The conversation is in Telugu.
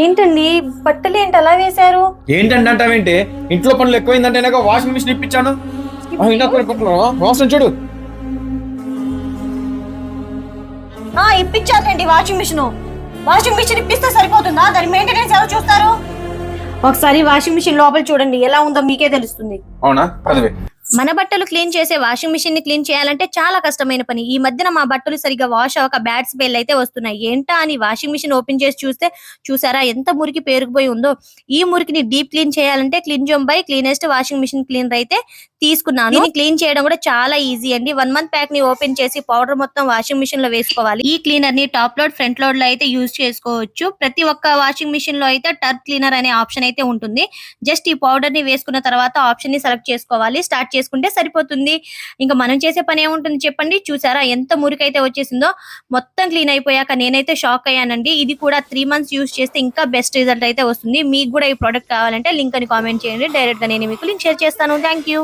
ఏంటండి? బట్టలు ఏంటి అలా వేశారు? ఏంటంటే అంటావేంటి? ఇంట్లో పనులు ఎక్కువైందంటే నాకు వాషింగ్ మిషన్ ఇప్పించాను? వాసన చూడు. ఆ ఇప్పించాలండి వాషింగ్ మిషన్. వాషింగ్ మిషన్ ఇప్పిస్తే సరిపోతుందా? దాని మెయింటెనెన్స్ ఎవరు చూస్తారు? ఒకసారి వాషింగ్ మిషన్ లోపల చూడండి ఎలా ఉందో మీకే తెలుస్తుంది. అవునా? పదవి మన బట్టలు క్లీన్ చేసే వాషింగ్ మిషన్ని క్లీన్ చేయాలంటే చాలా కష్టమైన పని. ఈ మధ్యన మా బట్టలు సరిగా వాష్ అవ్వక బ్యాడ్ స్మెల్ అయితే వస్తున్నాయి. ఏంటా అని వాషింగ్ మిషన్ ఓపెన్ చేసి చూస్తే చూసారా ఎంత మురికి పేరుకుపోయి ఉందో. ఈ మురికిని డీప్ క్లీన్ చేయాలంటే clean జోమ్ by cleanest washing machine cleaner అయితే తీసుకున్నాను. దీన్ని క్లీన్ చేయడం కూడా చాలా ఈజీ అండి. వన్ మంత్ ప్యాక్ని ఓపెన్ చేసి పౌడర్ మొత్తం వాషింగ్ మిషన్లో వేసుకోవాలి. ఈ క్లీనర్ని టాప్ లోడ్ ఫ్రంట్ లోడ్లో అయితే యూజ్ చేసుకోవచ్చు. ప్రతి ఒక్క వాషింగ్ మిషన్లో అయితే టర్ క్లీనర్ అనే ఆప్షన్ అయితే ఉంటుంది. జస్ట్ ఈ పౌడర్ని వేసుకున్న తర్వాత ఆప్షన్ని సెలెక్ట్ చేసుకోవాలి. స్టార్ట్ చేసుకుంటే సరిపోతుంది. ఇంకా మనం చేసే పని ఏముంటుంది చెప్పండి? చూసారా ఎంత మురికైతే వచ్చేసిందో మొత్తం క్లీన్ అయిపోయాక నేనైతే షాక్ అయ్యానండి. ఇది కూడా త్రీ మంత్స్ యూస్ చేస్తే ఇంకా బెస్ట్ రిజల్ట్ అయితే వస్తుంది. మీకు కూడా ఈ ప్రోడక్ట్ కావాలంటే లింక్ అని కామెంట్ చేయండి. డైరెక్ట్గా నేను మీకు లింక్ షేర్ చేస్తాను. Thank you